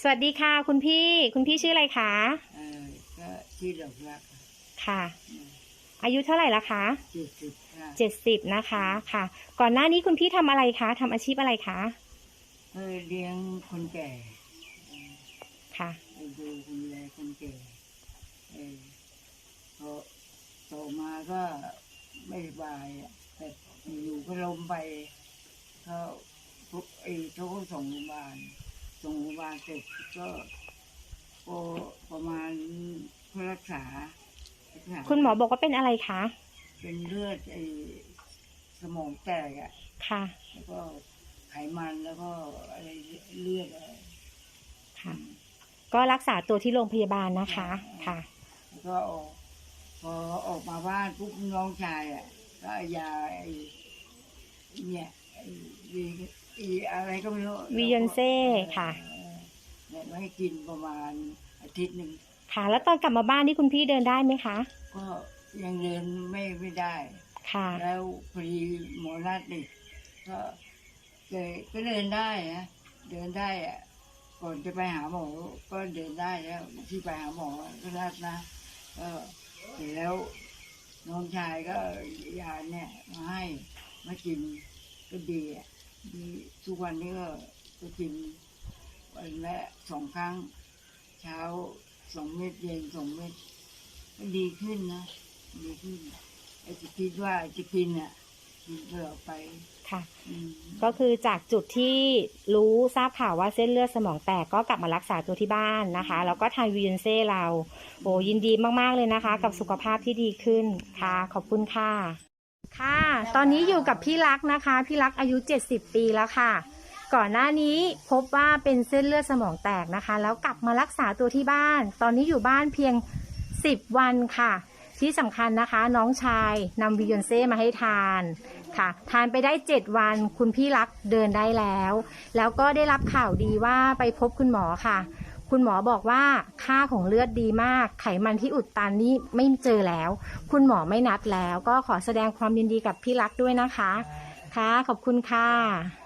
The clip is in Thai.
สวัสดีค่ะ คุณพี่ คุณพี่ชื่ออะไรคะเออก็ที่ดอกรักค่ะ อายุเท่าไหร่ละคะเจ็ดสิบค่ะเจ็ดสิบนะคะค่ะ ก่อนหน้านี้คุณพี่ทำอะไรคะทำอาชีพอะไรคะเออเลี้ยงคนแก่ค่ะ เออดูคนแลคนแก่เออพอโตมาก็ไม่สบายอะแต่อยู่ก็ล้มไปเขาพวกไอ้เขาก็ส่งโรงพยาบาล ส่งโรงพยาบาลเสร็จก็พอประมาณเพื่อรักษารักษาคุณหมอบอกว่าเป็นอะไรคะ เป็นเลือดไอ้สมองแตกอะค่ะ แล้วก็ไขมันแล้วก็อะไรเลือดอะไรค่ะ ก็รักษาตัวที่โรงพยาบาลนะคะ ค่ะ แล้วก็ออกพอออกมาบ้านปุ๊บน้องชายอะก็เอายาไอ้เนี่ยไอ้วีไอ้อะไรก็ไม่รู้วิยอนเซ่ค่ะเออเนี่ยมาให้กินประมาณอาทิตย์หนึ่งค่ะ แล้วตอนกลับมาบ้านนี่คุณพี่เดินได้ไหมคะ ก็ยังเดินไม่ไม่ได้ ค่ะ แล้วพอดีหมอนัดนี่ก็เลยก็เดินได้นะเดินได้อะก่อนจะไปหาหมอก็เดินได้แล้วที่ไปหาหมอก็นัดนะก็เสร็จแล้วน้องชายก็ยาเนี่ยมาให้มากินก็ดีอะ ดีทุกวันนี้ก็ก็กินวันละสองครั้ง เช้าสองเม็ดเย็นสองเม็ดก็ดีขึ้นนะดีขึ้นไอ้จะคิดว่าจะกินอะกินตลอดไปค่ะ อืมก็คือจากจุดที่รู้ทราบข่าวว่าเส้นเลือดสมองแตกก็กลับมารักษาตัวที่บ้านนะคะ แล้วก็ทานวิยนเซ่เรา โอ้ยินดีมาก ๆ เลยนะคะ กับสุขภาพที่ดีขึ้นค่ะ ขอบคุณค่ะ ค่ะ ตอนนี้อยู่กับพี่รักนะคะ พี่รักอายุ 70 ปีแล้วค่ะ ก่อนหน้านี้พบว่าเป็นเส้นเลือดสมองแตกนะคะ แล้วกลับมารักษาตัวที่บ้าน ตอนนี้อยู่บ้านเพียง 10 วันค่ะ ที่สำคัญนะคะ น้องชายนำวิยอนเซ่มาให้ทานค่ะ ทานไปได้ 7 วัน คุณพี่รักเดินได้แล้ว แล้วก็ได้รับข่าวดีว่าไปพบคุณหมอค่ะ คุณหมอบอกว่าค่าของเลือดดีมาก ไขมันที่อุดตันนี้ไม่เจอแล้ว คุณหมอไม่นัดแล้ว ก็ขอแสดงความยินดีกับพี่รักด้วยนะคะ ค่ะ ขอบคุณค่ะ